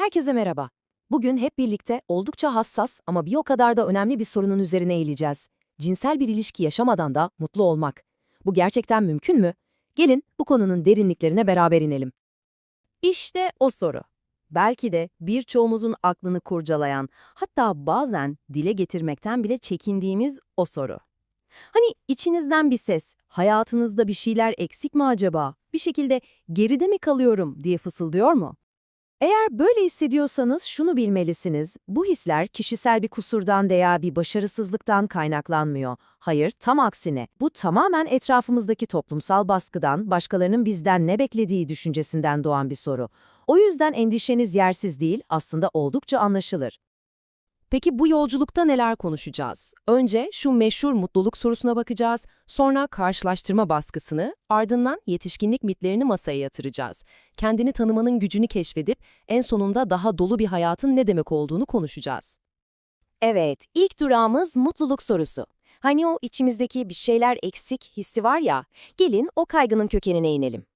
Herkese merhaba. Bugün hep birlikte oldukça hassas ama bir o kadar da önemli bir sorunun üzerine eğileceğiz. Cinsel bir ilişki yaşamadan da mutlu olmak. Bu gerçekten mümkün mü? Gelin bu konunun derinliklerine beraber inelim. İşte o soru. Belki de birçoğumuzun aklını kurcalayan, hatta bazen dile getirmekten bile çekindiğimiz o soru. Hani içinizden bir ses, hayatınızda bir şeyler eksik mi acaba, bir şekilde geride mi kalıyorum diye fısıldıyor mu? Eğer böyle hissediyorsanız şunu bilmelisiniz, bu hisler kişisel bir kusurdan veya bir başarısızlıktan kaynaklanmıyor. Hayır, tam aksine. Bu tamamen etrafımızdaki toplumsal baskıdan, başkalarının bizden ne beklediği düşüncesinden doğan bir soru. O yüzden endişeniz yersiz değil, aslında oldukça anlaşılır. Peki bu yolculukta neler konuşacağız? Önce şu meşhur mutluluk sorusuna bakacağız, sonra karşılaştırma baskısını, ardından yetişkinlik mitlerini masaya yatıracağız. Kendini tanımanın gücünü keşfedip en sonunda daha dolu bir hayatın ne demek olduğunu konuşacağız. Evet, ilk durağımız mutluluk sorusu. Hani o içimizdeki bir şeyler eksik hissi var ya, gelin o kaygının kökenine inelim.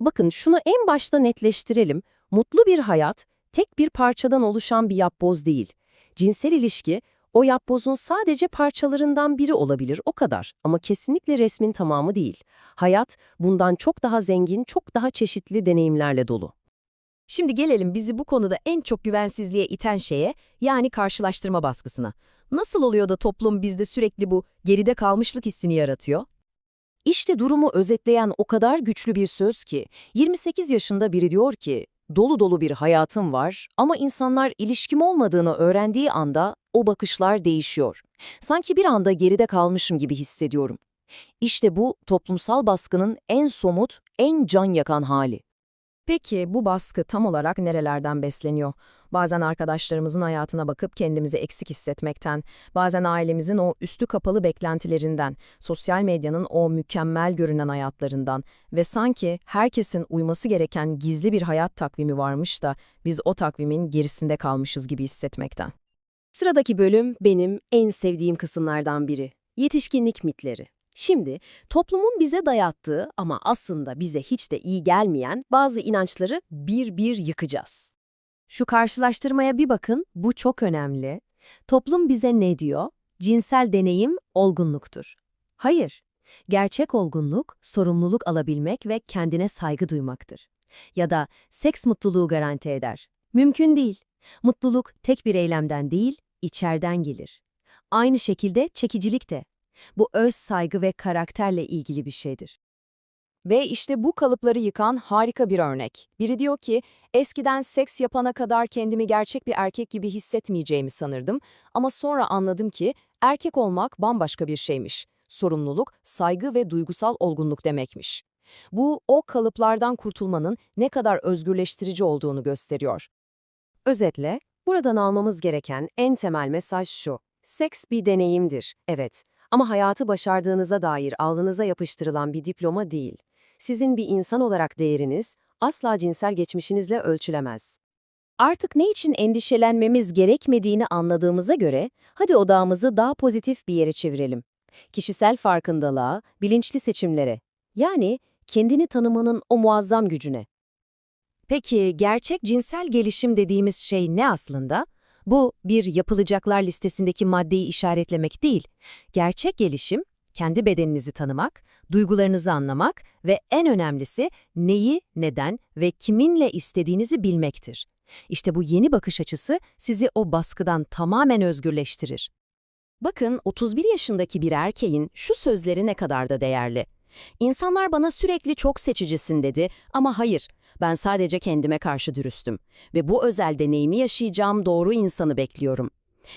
Bakın şunu en başta netleştirelim. Mutlu bir hayat, tek bir parçadan oluşan bir yapboz değil. Cinsel ilişki, o yapbozun sadece parçalarından biri olabilir, o kadar. Ama kesinlikle resmin tamamı değil. Hayat, bundan çok daha zengin, çok daha çeşitli deneyimlerle dolu. Şimdi gelelim bizi bu konuda en çok güvensizliğe iten şeye, yani karşılaştırma baskısına. Nasıl oluyor da toplum bizde sürekli bu geride kalmışlık hissini yaratıyor? İşte durumu özetleyen o kadar güçlü bir söz ki, 28 yaşında biri diyor ki, dolu dolu bir hayatım var ama insanlar ilişkim olmadığını öğrendiği anda o bakışlar değişiyor. Sanki bir anda geride kalmışım gibi hissediyorum. İşte bu toplumsal baskının en somut, en can yakan hali. Peki bu baskı tam olarak nerelerden besleniyor? Bazen arkadaşlarımızın hayatına bakıp kendimizi eksik hissetmekten, bazen ailemizin o üstü kapalı beklentilerinden, sosyal medyanın o mükemmel görünen hayatlarından ve sanki herkesin uyması gereken gizli bir hayat takvimi varmış da biz o takvimin gerisinde kalmışız gibi hissetmekten. Sıradaki bölüm benim en sevdiğim kısımlardan biri. Yetişkinlik mitleri. Şimdi toplumun bize dayattığı ama aslında bize hiç de iyi gelmeyen bazı inançları bir bir yıkacağız. Şu karşılaştırmaya bir bakın, bu çok önemli. Toplum bize ne diyor? Cinsel deneyim olgunluktur. Hayır. Gerçek olgunluk, sorumluluk alabilmek ve kendine saygı duymaktır. Ya da seks mutluluğu garanti eder. Mümkün değil. Mutluluk tek bir eylemden değil, içerden gelir. Aynı şekilde çekicilik de. Bu öz saygı ve karakterle ilgili bir şeydir. Ve işte bu kalıpları yıkan harika bir örnek. Biri diyor ki, eskiden seks yapana kadar kendimi gerçek bir erkek gibi hissetmeyeceğimi sanırdım ama sonra anladım ki erkek olmak bambaşka bir şeymiş. Sorumluluk, saygı ve duygusal olgunluk demekmiş. Bu, o kalıplardan kurtulmanın ne kadar özgürleştirici olduğunu gösteriyor. Özetle, buradan almamız gereken en temel mesaj şu. Seks bir deneyimdir, evet. Ama hayatı başardığınıza dair alnınıza yapıştırılan bir diploma değil. Sizin bir insan olarak değeriniz asla cinsel geçmişinizle ölçülemez. Artık ne için endişelenmemiz gerekmediğini anladığımıza göre hadi odağımızı daha pozitif bir yere çevirelim. Kişisel farkındalığa, bilinçli seçimlere. Yani kendini tanımanın o muazzam gücüne. Peki gerçek cinsel gelişim dediğimiz şey ne aslında? Bu bir yapılacaklar listesindeki maddeyi işaretlemek değil. Gerçek gelişim, kendi bedeninizi tanımak, duygularınızı anlamak ve en önemlisi neyi, neden ve kiminle istediğinizi bilmektir. İşte bu yeni bakış açısı sizi o baskıdan tamamen özgürleştirir. Bakın 31 yaşındaki bir erkeğin şu sözleri ne kadar da değerli. İnsanlar bana sürekli çok seçicisin dedi ama hayır, ben sadece kendime karşı dürüstüm ve bu özel deneyimi yaşayacağım doğru insanı bekliyorum.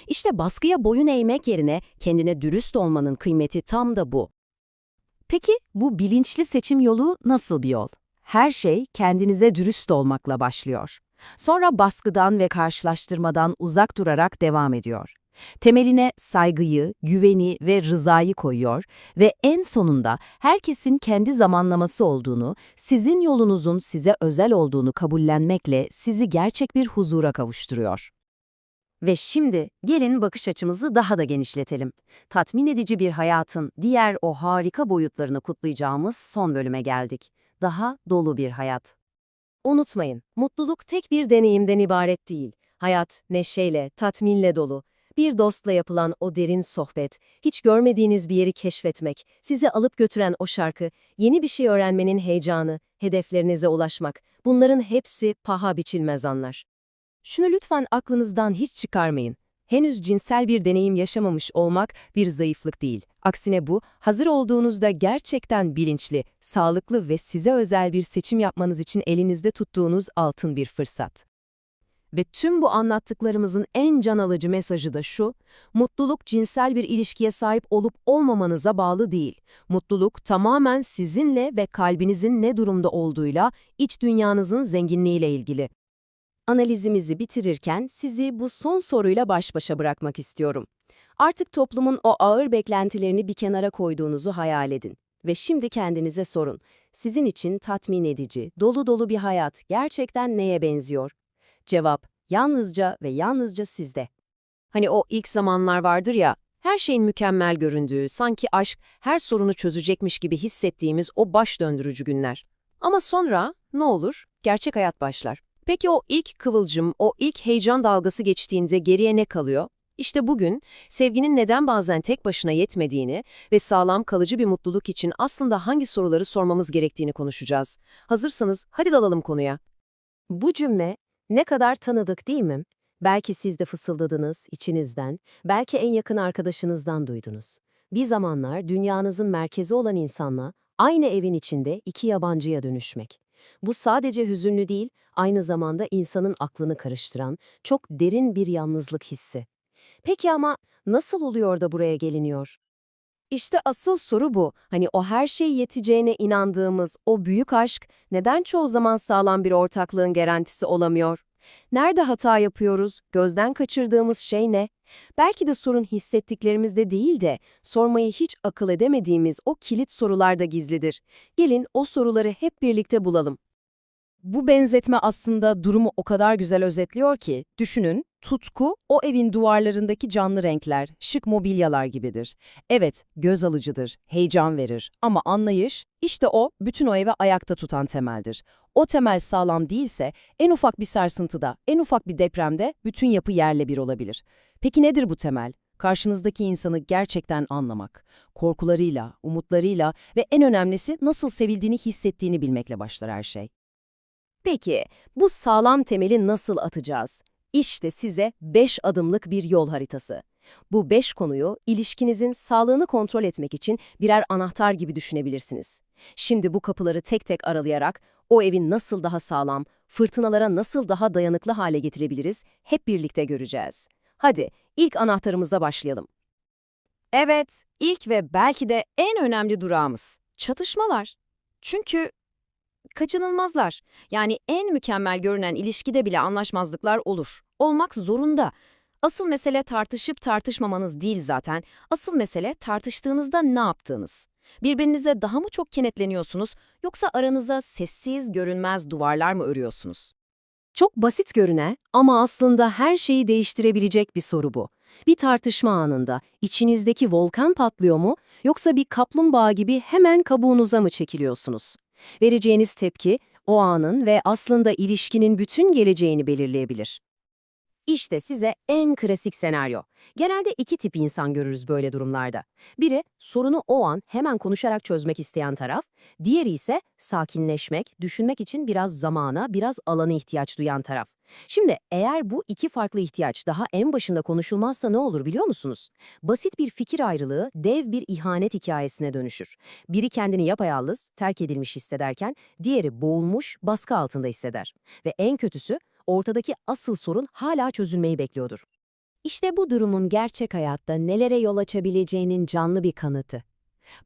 İşte baskıya boyun eğmek yerine kendine dürüst olmanın kıymeti tam da bu. Peki bu bilinçli seçim yolu nasıl bir yol? Her şey kendinize dürüst olmakla başlıyor. Sonra baskıdan ve karşılaştırmadan uzak durarak devam ediyor. Temeline saygıyı, güveni ve rızayı koyuyor ve en sonunda herkesin kendi zamanlaması olduğunu, sizin yolunuzun size özel olduğunu kabullenmekle sizi gerçek bir huzura kavuşturuyor. Ve şimdi gelin bakış açımızı daha da genişletelim. Tatmin edici bir hayatın diğer o harika boyutlarını kutlayacağımız son bölüme geldik. Daha dolu bir hayat. Unutmayın, mutluluk tek bir deneyimden ibaret değil. Hayat, neşeyle, tatminle dolu. Bir dostla yapılan o derin sohbet, hiç görmediğiniz bir yeri keşfetmek, sizi alıp götüren o şarkı, yeni bir şey öğrenmenin heyecanı, hedeflerinize ulaşmak, bunların hepsi paha biçilmez anlar. Şunu lütfen aklınızdan hiç çıkarmayın. Henüz cinsel bir deneyim yaşamamış olmak bir zayıflık değil. Aksine bu, hazır olduğunuzda gerçekten bilinçli, sağlıklı ve size özel bir seçim yapmanız için elinizde tuttuğunuz altın bir fırsat. Ve tüm bu anlattıklarımızın en can alıcı mesajı da şu, mutluluk cinsel bir ilişkiye sahip olup olmamanıza bağlı değil. Mutluluk tamamen sizinle ve kalbinizin ne durumda olduğuyla, iç dünyanızın zenginliğiyle ilgili. Analizimizi bitirirken sizi bu son soruyla baş başa bırakmak istiyorum. Artık toplumun o ağır beklentilerini bir kenara koyduğunuzu hayal edin. Ve şimdi kendinize sorun. Sizin için tatmin edici, dolu dolu bir hayat gerçekten neye benziyor? Cevap, yalnızca ve yalnızca sizde. Hani o ilk zamanlar vardır ya, her şeyin mükemmel göründüğü, sanki aşk her sorunu çözecekmiş gibi hissettiğimiz o baş döndürücü günler. Ama sonra ne olur? Gerçek hayat başlar. Peki o ilk kıvılcım, o ilk heyecan dalgası geçtiğinde geriye ne kalıyor? İşte bugün sevginin neden bazen tek başına yetmediğini ve sağlam kalıcı bir mutluluk için aslında hangi soruları sormamız gerektiğini konuşacağız. Hazırsanız hadi dalalım konuya. Bu cümle ne kadar tanıdık değil mi? Belki siz de fısıldadınız içinizden, belki en yakın arkadaşınızdan duydunuz. Bir zamanlar dünyanızın merkezi olan insanla aynı evin içinde iki yabancıya dönüşmek. Bu sadece hüzünlü değil, aynı zamanda insanın aklını karıştıran çok derin bir yalnızlık hissi. Peki ama nasıl oluyor da buraya geliniyor? İşte asıl soru bu. Hani o her şey yeteceğine inandığımız o büyük aşk neden çoğu zaman sağlam bir ortaklığın garantisi olamıyor? Nerede hata yapıyoruz? Gözden kaçırdığımız şey ne? Belki de sorun hissettiklerimizde değil de sormayı hiç akıl edemediğimiz o kilit sorularda gizlidir. Gelin o soruları hep birlikte bulalım. Bu benzetme aslında durumu o kadar güzel özetliyor ki, düşünün, tutku o evin duvarlarındaki canlı renkler, şık mobilyalar gibidir. Evet, göz alıcıdır, heyecan verir ama anlayış, işte o, bütün o evi ayakta tutan temeldir. O temel sağlam değilse, en ufak bir sarsıntıda, en ufak bir depremde bütün yapı yerle bir olabilir. Peki nedir bu temel? Karşınızdaki insanı gerçekten anlamak, korkularıyla, umutlarıyla ve en önemlisi nasıl sevildiğini hissettiğini bilmekle başlar her şey. Peki, bu sağlam temeli nasıl atacağız? İşte size 5 adımlık bir yol haritası. Bu 5 konuyu ilişkinizin sağlığını kontrol etmek için birer anahtar gibi düşünebilirsiniz. Şimdi bu kapıları tek tek aralayarak o evin nasıl daha sağlam, fırtınalara nasıl daha dayanıklı hale getirebiliriz hep birlikte göreceğiz. Hadi ilk anahtarımıza başlayalım. Evet, ilk ve belki de en önemli durağımız çatışmalar. Çünkü kaçınılmazlar. Yani en mükemmel görünen ilişkide bile anlaşmazlıklar olur. Olmak zorunda. Asıl mesele tartışıp tartışmamanız değil zaten. Asıl mesele tartıştığınızda ne yaptığınız. Birbirinize daha mı çok kenetleniyorsunuz yoksa aranıza sessiz, görünmez duvarlar mı örüyorsunuz? Çok basit görüne ama aslında her şeyi değiştirebilecek bir soru bu. Bir tartışma anında içinizdeki volkan patlıyor mu yoksa bir kaplumbağa gibi hemen kabuğunuza mı çekiliyorsunuz? Vereceğiniz tepki o anın ve aslında ilişkinin bütün geleceğini belirleyebilir. İşte size en klasik senaryo. Genelde iki tip insan görürüz böyle durumlarda. Biri sorunu o an hemen konuşarak çözmek isteyen taraf, diğeri ise sakinleşmek, düşünmek için biraz zamana, biraz alana ihtiyaç duyan taraf. Şimdi eğer bu iki farklı ihtiyaç daha en başında konuşulmazsa ne olur biliyor musunuz? Basit bir fikir ayrılığı dev bir ihanet hikayesine dönüşür. Biri kendini yapayalnız, terk edilmiş hissederken diğeri boğulmuş, baskı altında hisseder. Ve en kötüsü ortadaki asıl sorun hala çözülmeyi bekliyordur. İşte bu durumun gerçek hayatta nelere yol açabileceğinin canlı bir kanıtı.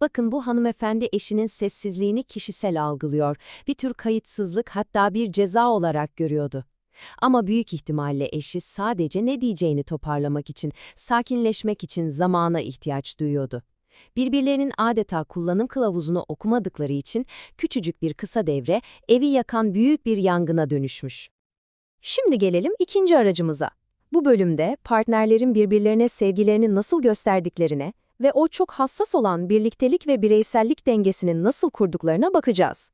Bakın bu hanımefendi eşinin sessizliğini kişisel algılıyor, bir tür kayıtsızlık hatta bir ceza olarak görüyordu. Ama büyük ihtimalle eşi sadece ne diyeceğini toparlamak için, sakinleşmek için zamana ihtiyaç duyuyordu. Birbirlerinin adeta kullanım kılavuzunu okumadıkları için küçücük bir kısa devre evi yakan büyük bir yangına dönüşmüş. Şimdi gelelim ikinci aracımıza. Bu bölümde partnerlerin birbirlerine sevgilerini nasıl gösterdiklerine ve o çok hassas olan birliktelik ve bireysellik dengesini nasıl kurduklarına bakacağız.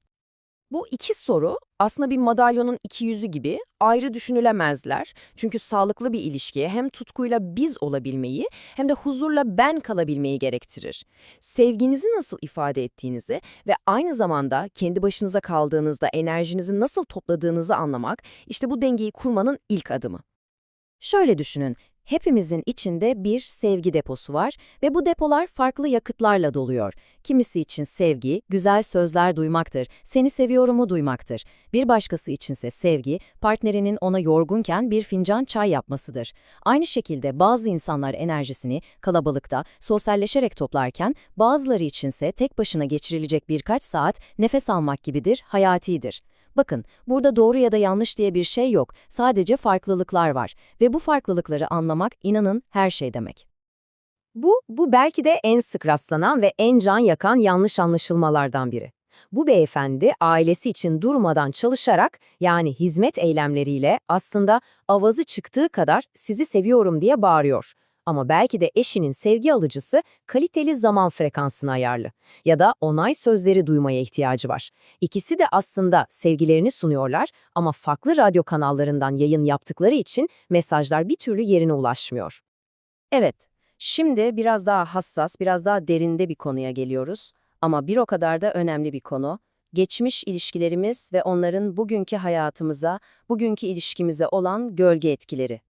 Bu iki soru aslında bir madalyonun iki yüzü gibi ayrı düşünülemezler. Çünkü sağlıklı bir ilişkiye hem tutkuyla biz olabilmeyi hem de huzurla ben kalabilmeyi gerektirir. Sevginizi nasıl ifade ettiğinizi ve aynı zamanda kendi başınıza kaldığınızda enerjinizi nasıl topladığınızı anlamak işte bu dengeyi kurmanın ilk adımı. Şöyle düşünün, hepimizin içinde bir sevgi deposu var ve bu depolar farklı yakıtlarla doluyor. Kimisi için sevgi, güzel sözler duymaktır, seni seviyorumu duymaktır. Bir başkası içinse sevgi, partnerinin ona yorgunken bir fincan çay yapmasıdır. Aynı şekilde bazı insanlar enerjisini kalabalıkta, sosyalleşerek toplarken, bazıları içinse tek başına geçirilecek birkaç saat nefes almak gibidir, hayatidir. Bakın, burada doğru ya da yanlış diye bir şey yok, sadece farklılıklar var ve bu farklılıkları anlamak inanın her şey demek. Bu, bu belki de en sık rastlanan ve en can yakan yanlış anlaşılmalardan biri. Bu beyefendi ailesi için durmadan çalışarak yani hizmet eylemleriyle aslında avazı çıktığı kadar sizi seviyorum diye bağırıyor. Ama belki de eşinin sevgi alıcısı kaliteli zaman frekansına ayarlı ya da onay sözleri duymaya ihtiyacı var. İkisi de aslında sevgilerini sunuyorlar ama farklı radyo kanallarından yayın yaptıkları için mesajlar bir türlü yerine ulaşmıyor. Evet, şimdi biraz daha hassas, biraz daha derinde bir konuya geliyoruz. Ama bir o kadar da önemli bir konu. Geçmiş ilişkilerimiz ve onların bugünkü hayatımıza, bugünkü ilişkimize olan gölge etkileri.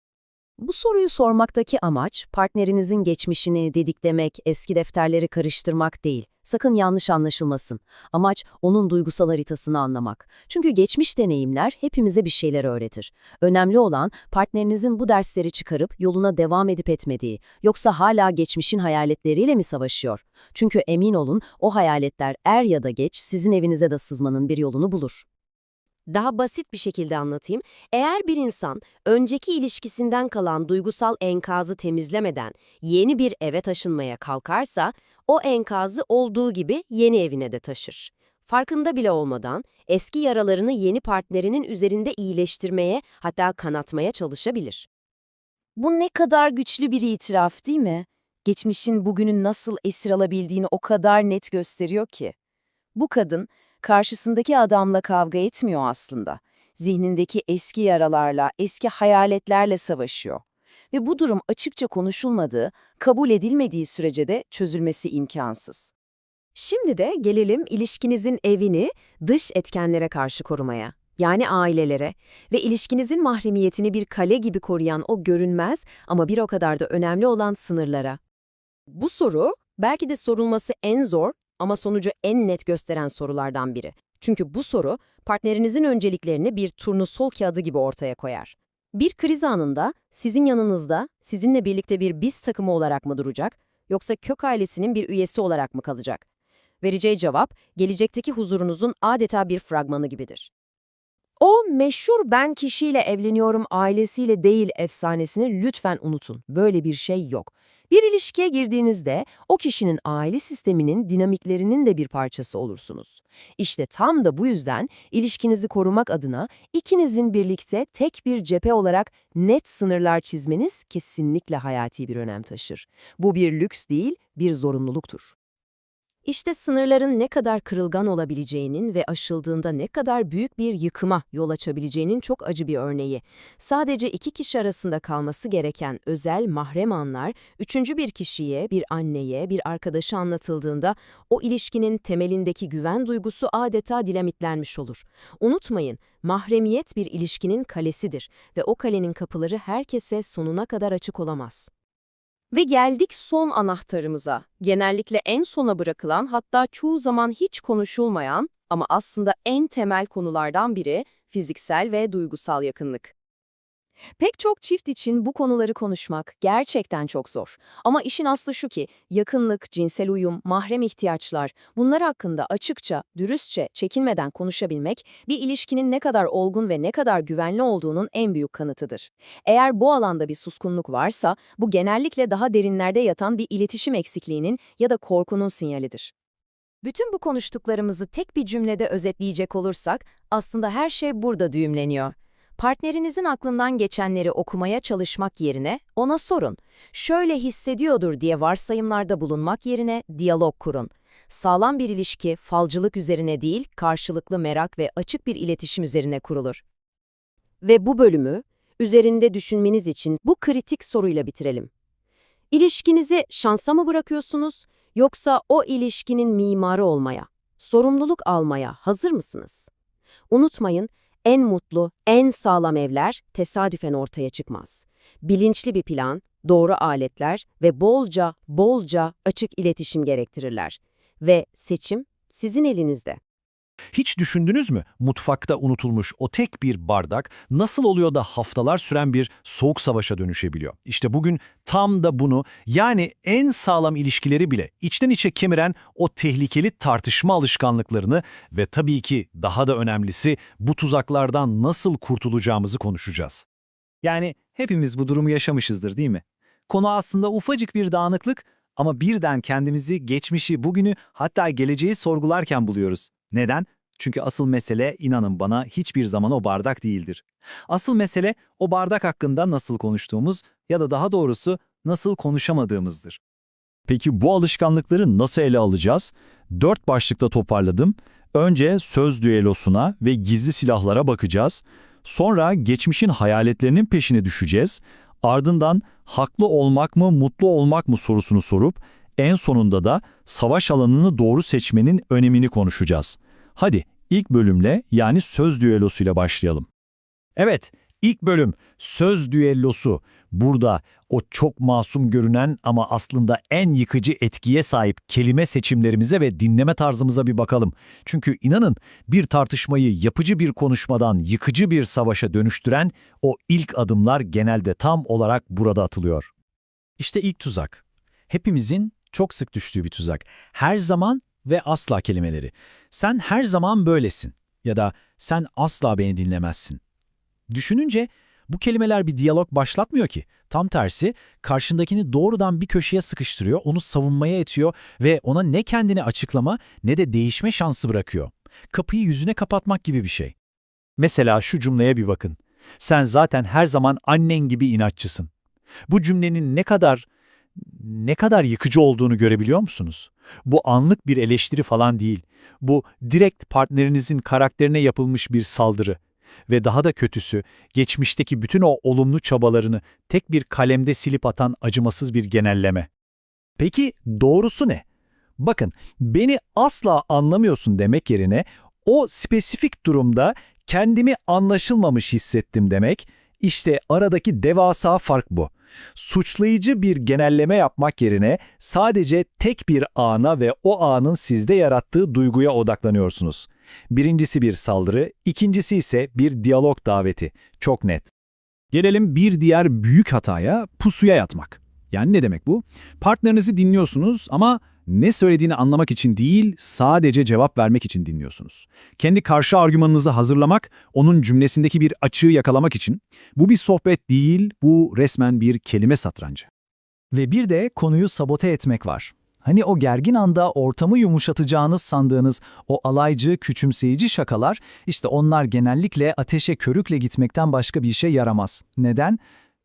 Bu soruyu sormaktaki amaç, partnerinizin geçmişini dediklemek, eski defterleri karıştırmak değil. Sakın yanlış anlaşılmasın. Amaç, onun duygusal haritasını anlamak. Çünkü geçmiş deneyimler hepimize bir şeyler öğretir. Önemli olan, partnerinizin bu dersleri çıkarıp yoluna devam edip etmediği, yoksa hala geçmişin hayaletleriyle mi savaşıyor? Çünkü emin olun, o hayaletler er ya da geç sizin evinize de sızmanın bir yolunu bulur. Daha basit bir şekilde anlatayım. Eğer bir insan önceki ilişkisinden kalan duygusal enkazı temizlemeden yeni bir eve taşınmaya kalkarsa, o enkazı olduğu gibi yeni evine de taşır. Farkında bile olmadan eski yaralarını yeni partnerinin üzerinde iyileştirmeye hatta kanatmaya çalışabilir. Bu ne kadar güçlü bir itiraf değil mi? Geçmişin bugünün nasıl esir alabildiğini o kadar net gösteriyor ki. Bu kadın, karşısındaki adamla kavga etmiyor aslında. Zihnindeki eski yaralarla, eski hayaletlerle savaşıyor. Ve bu durum açıkça konuşulmadığı, kabul edilmediği sürece de çözülmesi imkansız. Şimdi de gelelim ilişkinizin evini dış etkenlere karşı korumaya. Yani ailelere ve ilişkinizin mahremiyetini bir kale gibi koruyan o görünmez ama bir o kadar da önemli olan sınırlara. Bu soru belki de sorulması en zor ama sonucu en net gösteren sorulardan biri. Çünkü bu soru partnerinizin önceliklerini bir turnusol kağıdı gibi ortaya koyar. Bir kriz anında sizin yanınızda sizinle birlikte bir biz takımı olarak mı duracak yoksa kök ailesinin bir üyesi olarak mı kalacak? Vereceği cevap gelecekteki huzurunuzun adeta bir fragmanı gibidir. O meşhur ben kişiyle evleniyorum ailesiyle değil efsanesini lütfen unutun. Böyle bir şey yok. Bir ilişkiye girdiğinizde o kişinin aile sisteminin dinamiklerinin de bir parçası olursunuz. İşte tam da bu yüzden ilişkinizi korumak adına ikinizin birlikte tek bir cephe olarak net sınırlar çizmeniz kesinlikle hayati bir önem taşır. Bu bir lüks değil, bir zorunluluktur. İşte sınırların ne kadar kırılgan olabileceğinin ve aşıldığında ne kadar büyük bir yıkıma yol açabileceğinin çok acı bir örneği. Sadece iki kişi arasında kalması gereken özel mahrem anlar, üçüncü bir kişiye, bir anneye, bir arkadaşa anlatıldığında o ilişkinin temelindeki güven duygusu adeta dilamitlenmiş olur. Unutmayın, mahremiyet bir ilişkinin kalesidir ve o kalenin kapıları herkese sonuna kadar açık olamaz. Ve geldik son anahtarımıza. Genellikle en sona bırakılan hatta çoğu zaman hiç konuşulmayan ama aslında en temel konulardan biri fiziksel ve duygusal yakınlık. Pek çok çift için bu konuları konuşmak gerçekten çok zor. Ama işin aslı şu ki, yakınlık, cinsel uyum, mahrem ihtiyaçlar, bunlar hakkında açıkça, dürüstçe, çekinmeden konuşabilmek, bir ilişkinin ne kadar olgun ve ne kadar güvenli olduğunun en büyük kanıtıdır. Eğer bu alanda bir suskunluk varsa, bu genellikle daha derinlerde yatan bir iletişim eksikliğinin ya da korkunun sinyalidir. Bütün bu konuştuklarımızı tek bir cümlede özetleyecek olursak, aslında her şey burada düğümleniyor. Partnerinizin aklından geçenleri okumaya çalışmak yerine ona sorun. Şöyle hissediyordur diye varsayımlarda bulunmak yerine diyalog kurun. Sağlam bir ilişki falcılık üzerine değil, karşılıklı merak ve açık bir iletişim üzerine kurulur. Ve bu bölümü üzerinde düşünmeniz için bu kritik soruyla bitirelim. İlişkinizi şansa mı bırakıyorsunuz yoksa o ilişkinin mimarı olmaya, sorumluluk almaya hazır mısınız? Unutmayın, en mutlu, en sağlam evler tesadüfen ortaya çıkmaz. Bilinçli bir plan, doğru aletler ve bolca, bolca açık iletişim gerektirirler. Ve seçim sizin elinizde. Hiç düşündünüz mü mutfakta unutulmuş o tek bir bardak nasıl oluyor da haftalar süren bir soğuk savaşa dönüşebiliyor? İşte bugün tam da bunu yani en sağlam ilişkileri bile içten içe kemiren o tehlikeli tartışma alışkanlıklarını ve tabii ki daha da önemlisi bu tuzaklardan nasıl kurtulacağımızı konuşacağız. Yani hepimiz bu durumu yaşamışızdır değil mi? Konu aslında ufacık bir dağınıklık ama birden kendimizi, geçmişi, bugünü hatta geleceği sorgularken buluyoruz. Neden? Çünkü asıl mesele inanın bana hiçbir zaman o bardak değildir. Asıl mesele o bardak hakkında nasıl konuştuğumuz ya da daha doğrusu nasıl konuşamadığımızdır. Peki bu alışkanlıkları nasıl ele alacağız? Dört başlıkta toparladım. Önce söz düellosuna ve gizli silahlara bakacağız. Sonra geçmişin hayaletlerinin peşine düşeceğiz. Ardından haklı olmak mı, mutlu olmak mı sorusunu sorup en sonunda da savaş alanını doğru seçmenin önemini konuşacağız. Hadi ilk bölümle yani söz düellosuyla başlayalım. Evet, ilk bölüm söz düellosu. Burada o çok masum görünen ama aslında en yıkıcı etkiye sahip kelime seçimlerimize ve dinleme tarzımıza bir bakalım. Çünkü inanın bir tartışmayı yapıcı bir konuşmadan yıkıcı bir savaşa dönüştüren o ilk adımlar genelde tam olarak burada atılıyor. İşte ilk tuzak. Hepimizin çok sık düştüğü bir tuzak. Her zaman ve asla kelimeleri. Sen her zaman böylesin ya da sen asla beni dinlemezsin. Düşününce bu kelimeler bir diyalog başlatmıyor ki. Tam tersi karşındakini doğrudan bir köşeye sıkıştırıyor, onu savunmaya etiyor ve ona ne kendini açıklama ne de değişme şansı bırakıyor. Kapıyı yüzüne kapatmak gibi bir şey. Mesela şu cümleye bir bakın. Sen zaten her zaman annen gibi inatçısın. Bu cümlenin ne kadar ne kadar yıkıcı olduğunu görebiliyor musunuz? Bu anlık bir eleştiri falan değil. Bu direkt partnerinizin karakterine yapılmış bir saldırı. Ve daha da kötüsü, geçmişteki bütün o olumlu çabalarını tek bir kalemde silip atan acımasız bir genelleme. Peki doğrusu ne? Bakın, beni asla anlamıyorsun demek yerine o spesifik durumda kendimi anlaşılmamış hissettim demek, işte aradaki devasa fark bu. Suçlayıcı bir genelleme yapmak yerine sadece tek bir ana ve o anın sizde yarattığı duyguya odaklanıyorsunuz. Birincisi bir saldırı, ikincisi ise bir diyalog daveti. Çok net. Gelelim bir diğer büyük hataya pusuya yatmak. Yani ne demek bu? Partnerinizi dinliyorsunuz ama ne söylediğini anlamak için değil, sadece cevap vermek için dinliyorsunuz. Kendi karşı argümanınızı hazırlamak, onun cümlesindeki bir açığı yakalamak için. Bu bir sohbet değil, bu resmen bir kelime satrancı. Ve bir de konuyu sabote etmek var. Hani o gergin anda ortamı yumuşatacağınız sandığınız o alaycı, küçümseyici şakalar, işte onlar genellikle ateşe körükle gitmekten başka bir işe yaramaz. Neden?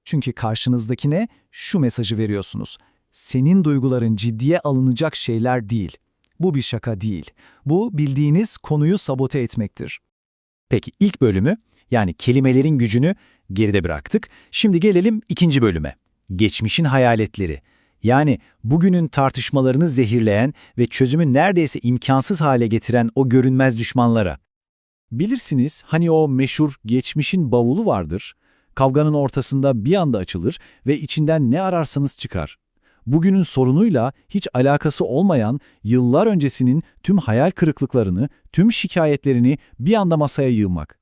Çünkü karşınızdakine şu mesajı veriyorsunuz. Senin duyguların ciddiye alınacak şeyler değil. Bu bir şaka değil. Bu bildiğiniz konuyu sabote etmektir. Peki ilk bölümü yani kelimelerin gücünü geride bıraktık. Şimdi gelelim ikinci bölüme. Geçmişin hayaletleri. Yani bugünün tartışmalarını zehirleyen ve çözümü neredeyse imkansız hale getiren o görünmez düşmanlara. Bilirsiniz hani o meşhur geçmişin bavulu vardır. Kavganın ortasında bir anda açılır ve içinden ne ararsanız çıkar. Bugünün sorunuyla hiç alakası olmayan yıllar öncesinin tüm hayal kırıklıklarını, tüm şikayetlerini bir anda masaya yığmak.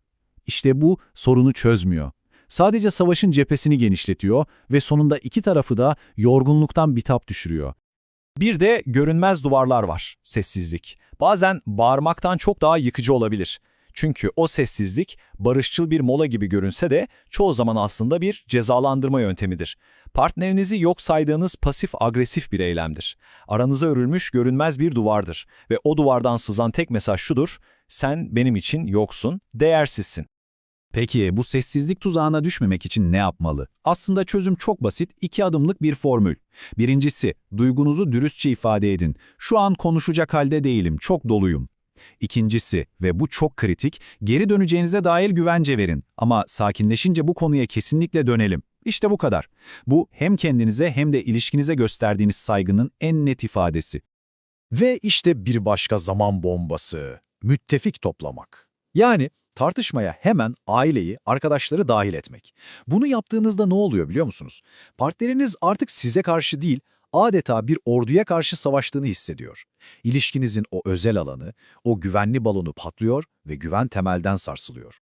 İşte bu sorunu çözmüyor. Sadece savaşın cephesini genişletiyor ve sonunda iki tarafı da yorgunluktan bitap düşürüyor. Bir de görünmez duvarlar var, sessizlik. Bazen bağırmaktan çok daha yıkıcı olabilir. Çünkü o sessizlik barışçıl bir mola gibi görünse de çoğu zaman aslında bir cezalandırma yöntemidir. Partnerinizi yok saydığınız pasif-agresif bir eylemdir. Aranıza örülmüş görünmez bir duvardır ve o duvardan sızan tek mesaj şudur, sen benim için yoksun, değersizsin. Peki bu sessizlik tuzağına düşmemek için ne yapmalı? Aslında çözüm çok basit, iki adımlık bir formül. Birincisi, duygunuzu dürüstçe ifade edin. Şu an konuşacak halde değilim, çok doluyum. İkincisi ve bu çok kritik, geri döneceğinize dair güvence verin. Ama sakinleşince bu konuya kesinlikle dönelim. İşte bu kadar. Bu hem kendinize hem de ilişkinize gösterdiğiniz saygının en net ifadesi. Ve işte bir başka zaman bombası. Müttefik toplamak. Yani tartışmaya hemen aileyi, arkadaşları dahil etmek. Bunu yaptığınızda ne oluyor biliyor musunuz? Partneriniz artık size karşı değil, adeta bir orduya karşı savaştığını hissediyor. İlişkinizin o özel alanı, o güvenli balonu patlıyor ve güven temelden sarsılıyor.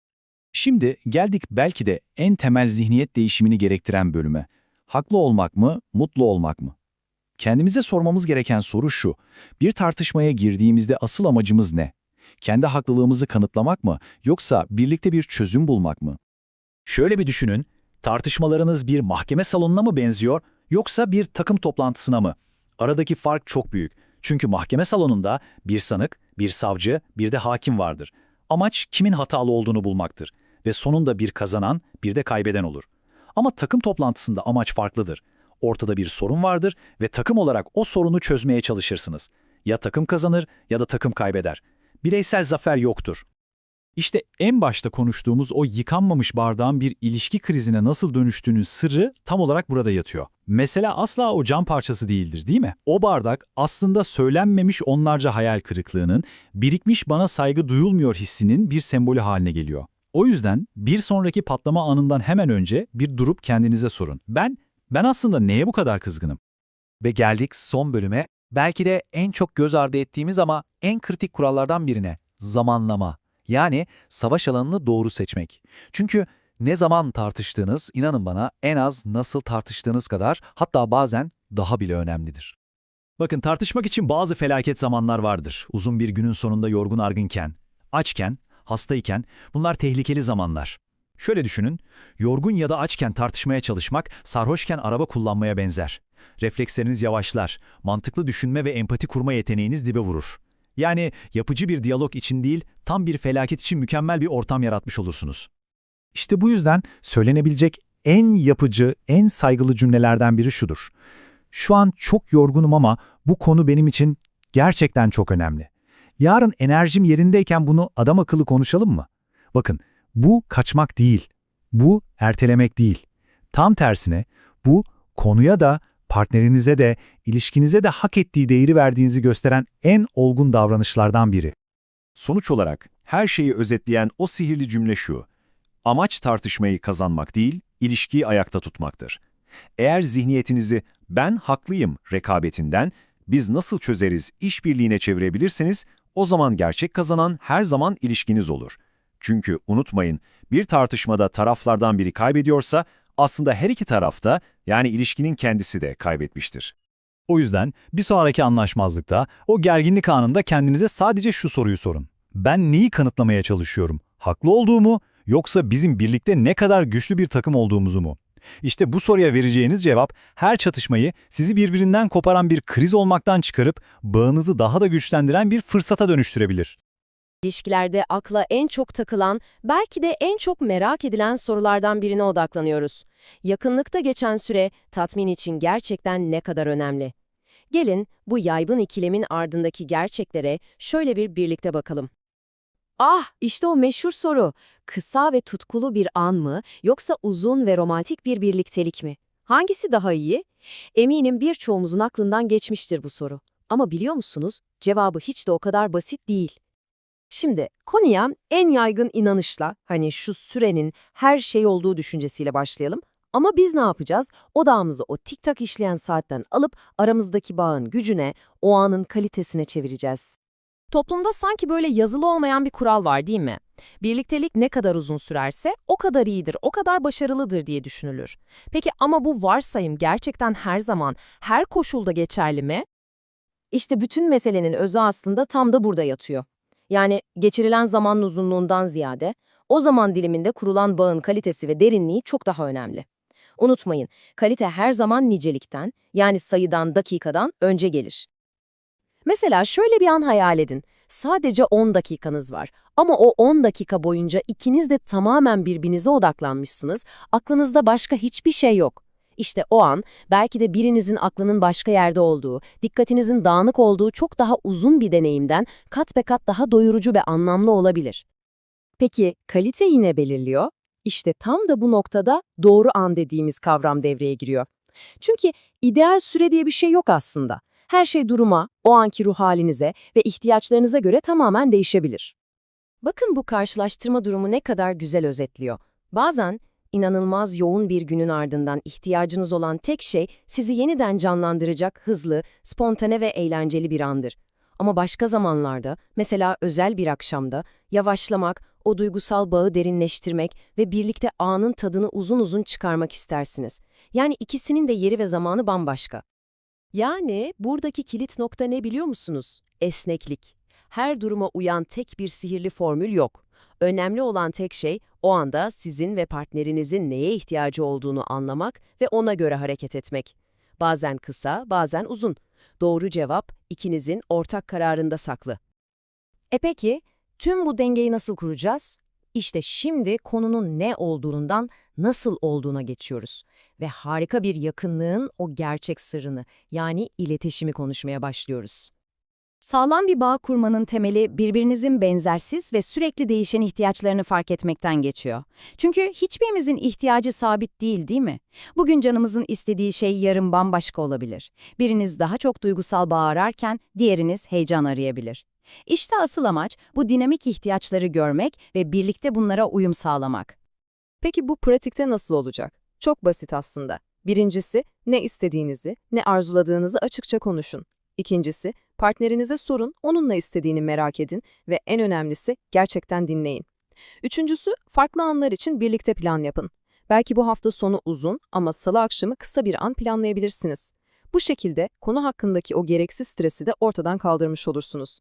Şimdi geldik belki de en temel zihniyet değişimini gerektiren bölüme. Haklı olmak mı, mutlu olmak mı? Kendimize sormamız gereken soru şu. Bir tartışmaya girdiğimizde asıl amacımız ne? Kendi haklılığımızı kanıtlamak mı yoksa birlikte bir çözüm bulmak mı? Şöyle bir düşünün, tartışmalarınız bir mahkeme salonuna mı benziyor yoksa bir takım toplantısına mı? Aradaki fark çok büyük. Çünkü mahkeme salonunda bir sanık, bir savcı, bir de hakim vardır. Amaç kimin hatalı olduğunu bulmaktır ve sonunda bir kazanan, bir de kaybeden olur. Ama takım toplantısında amaç farklıdır. Ortada bir sorun vardır ve takım olarak o sorunu çözmeye çalışırsınız. Ya takım kazanır ya da takım kaybeder. Bireysel zafer yoktur. İşte en başta konuştuğumuz o yıkanmamış bardağın bir ilişki krizine nasıl dönüştüğünün sırrı tam olarak burada yatıyor. Mesele asla o cam parçası değildir değil mi? O bardak aslında söylenmemiş onlarca hayal kırıklığının, birikmiş bana saygı duyulmuyor hissinin bir sembolü haline geliyor. O yüzden bir sonraki patlama anından hemen önce bir durup kendinize sorun. Ben, ben aslında neye bu kadar kızgınım? Ve geldik son bölüme. Belki de en çok göz ardı ettiğimiz ama en kritik kurallardan birine. Zamanlama. Yani savaş alanını doğru seçmek. Çünkü ne zaman tartıştığınız, inanın bana en az nasıl tartıştığınız kadar hatta bazen daha bile önemlidir. Bakın tartışmak için bazı felaket zamanlar vardır. Uzun bir günün sonunda yorgun argınken, açken, hastayken bunlar tehlikeli zamanlar. Şöyle düşünün, yorgun ya da açken tartışmaya çalışmak sarhoşken araba kullanmaya benzer. Refleksleriniz yavaşlar, mantıklı düşünme ve empati kurma yeteneğiniz dibe vurur. Yani yapıcı bir diyalog için değil, tam bir felaket için mükemmel bir ortam yaratmış olursunuz. İşte bu yüzden söylenebilecek en yapıcı, en saygılı cümlelerden biri şudur. Şu an çok yorgunum ama bu konu benim için gerçekten çok önemli. Yarın enerjim yerindeyken bunu adam akıllı konuşalım mı? Bakın, bu kaçmak değil, bu ertelemek değil. Tam tersine bu konuya da, partnerinize de, ilişkinize de hak ettiği değeri verdiğinizi gösteren en olgun davranışlardan biri. Sonuç olarak her şeyi özetleyen o sihirli cümle şu. Amaç tartışmayı kazanmak değil, ilişkiyi ayakta tutmaktır. Eğer zihniyetinizi ben haklıyım rekabetinden biz nasıl çözeriz işbirliğine çevirebilirseniz o zaman gerçek kazanan her zaman ilişkiniz olur. Çünkü unutmayın bir tartışmada taraflardan biri kaybediyorsa aslında her iki tarafta yani ilişkinin kendisi de kaybetmiştir. O yüzden bir sonraki anlaşmazlıkta, o gerginlik anında kendinize sadece şu soruyu sorun. Ben neyi kanıtlamaya çalışıyorum? Haklı olduğumu yoksa bizim birlikte ne kadar güçlü bir takım olduğumuzu mu? İşte bu soruya vereceğiniz cevap her çatışmayı sizi birbirinden koparan bir kriz olmaktan çıkarıp bağınızı daha da güçlendiren bir fırsata dönüştürebilir. İlişkilerde akla en çok takılan, belki de en çok merak edilen sorulardan birine odaklanıyoruz. Yakınlıkta geçen süre tatmin için gerçekten ne kadar önemli? Gelin bu yaygın ikilemin ardındaki gerçeklere şöyle bir birlikte bakalım. Ah, işte o meşhur soru. Kısa ve tutkulu bir an mı yoksa uzun ve romantik bir birliktelik mi? Hangisi daha iyi? Eminim birçoğumuzun aklından geçmiştir bu soru. Ama biliyor musunuz? Cevabı hiç de o kadar basit değil. Şimdi konuya en yaygın inanışla, hani şu sürenin her şey olduğu düşüncesiyle başlayalım. Ama biz ne yapacağız? Odağımızı o tik tak işleyen saatten alıp aramızdaki bağın gücüne, o anın kalitesine çevireceğiz. Toplumda sanki böyle yazılı olmayan bir kural var değil mi? Birliktelik ne kadar uzun sürerse o kadar iyidir, o kadar başarılıdır diye düşünülür. Peki ama bu varsayım gerçekten her zaman, her koşulda geçerli mi? İşte bütün meselenin özü aslında tam da burada yatıyor. Yani geçirilen zamanın uzunluğundan ziyade, o zaman diliminde kurulan bağın kalitesi ve derinliği çok daha önemli. Unutmayın, kalite her zaman nicelikten, yani sayıdan, dakikadan önce gelir. Mesela şöyle bir an hayal edin. Sadece 10 dakikanız var. Ama o 10 dakika boyunca ikiniz de tamamen birbirinize odaklanmışsınız. Aklınızda başka hiçbir şey yok. İşte o an belki de birinizin aklının başka yerde olduğu, dikkatinizin dağınık olduğu çok daha uzun bir deneyimden kat be kat daha doyurucu ve anlamlı olabilir. Peki kalite yine belirliyor? İşte tam da bu noktada doğru an dediğimiz kavram devreye giriyor. Çünkü ideal süre diye bir şey yok aslında. Her şey duruma, o anki ruh halinize ve ihtiyaçlarınıza göre tamamen değişebilir. Bakın bu karşılaştırma durumu ne kadar güzel özetliyor. Bazen inanılmaz yoğun bir günün ardından ihtiyacınız olan tek şey sizi yeniden canlandıracak hızlı, spontane ve eğlenceli bir andır. Ama başka zamanlarda, mesela özel bir akşamda, yavaşlamak, o duygusal bağı derinleştirmek ve birlikte anın tadını uzun uzun çıkarmak istersiniz. Yani ikisinin de yeri ve zamanı bambaşka. Yani buradaki kilit nokta ne biliyor musunuz? Esneklik. Her duruma uyan tek bir sihirli formül yok. Önemli olan tek şey o anda sizin ve partnerinizin neye ihtiyacı olduğunu anlamak ve ona göre hareket etmek. Bazen kısa, bazen uzun. Doğru cevap ikinizin ortak kararında saklı. E peki, tüm bu dengeyi nasıl kuracağız? İşte şimdi konunun ne olduğundan nasıl olduğuna geçiyoruz ve harika bir yakınlığın o gerçek sırrını yani iletişimi konuşmaya başlıyoruz. Sağlam bir bağ kurmanın temeli birbirinizin benzersiz ve sürekli değişen ihtiyaçlarını fark etmekten geçiyor. Çünkü hiçbirimizin ihtiyacı sabit değil, değil mi? Bugün canımızın istediği şey yarın bambaşka olabilir. Biriniz daha çok duygusal bağ ararken diğeriniz heyecan arayabilir. İşte asıl amaç bu dinamik ihtiyaçları görmek ve birlikte bunlara uyum sağlamak. Peki bu pratikte nasıl olacak? Çok basit aslında. Birincisi, ne istediğinizi, ne arzuladığınızı açıkça konuşun. İkincisi, partnerinize sorun, onunla istediğini merak edin ve en önemlisi gerçekten dinleyin. Üçüncüsü, farklı anlar için birlikte plan yapın. Belki bu hafta sonu uzun ama salı akşamı kısa bir an planlayabilirsiniz. Bu şekilde konu hakkındaki o gereksiz stresi de ortadan kaldırmış olursunuz.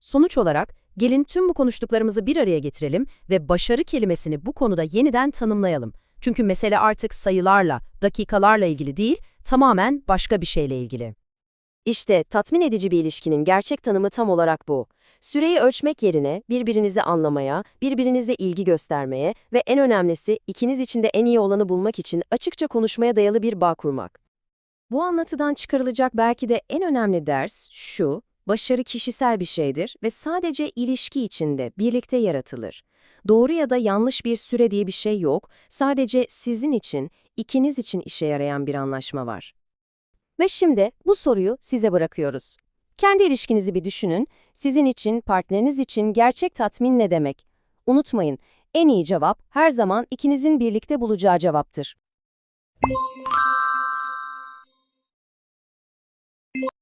Sonuç olarak gelin tüm bu konuştuklarımızı bir araya getirelim ve başarı kelimesini bu konuda yeniden tanımlayalım. Çünkü mesele artık sayılarla, dakikalarla ilgili değil, tamamen başka bir şeyle ilgili. İşte tatmin edici bir ilişkinin gerçek tanımı tam olarak bu. Süreyi ölçmek yerine birbirinizi anlamaya, birbirinize ilgi göstermeye ve en önemlisi ikiniz için de en iyi olanı bulmak için açıkça konuşmaya dayalı bir bağ kurmak. Bu anlatıdan çıkarılacak belki de en önemli ders şu, başarı kişisel bir şeydir ve sadece ilişki içinde, birlikte yaratılır. Doğru ya da yanlış bir süre diye bir şey yok, sadece sizin için, ikiniz için işe yarayan bir anlaşma var. Ve şimdi bu soruyu size bırakıyoruz. Kendi ilişkinizi bir düşünün, sizin için, partneriniz için gerçek tatmin ne demek? Unutmayın, en iyi cevap her zaman ikinizin birlikte bulacağı cevaptır.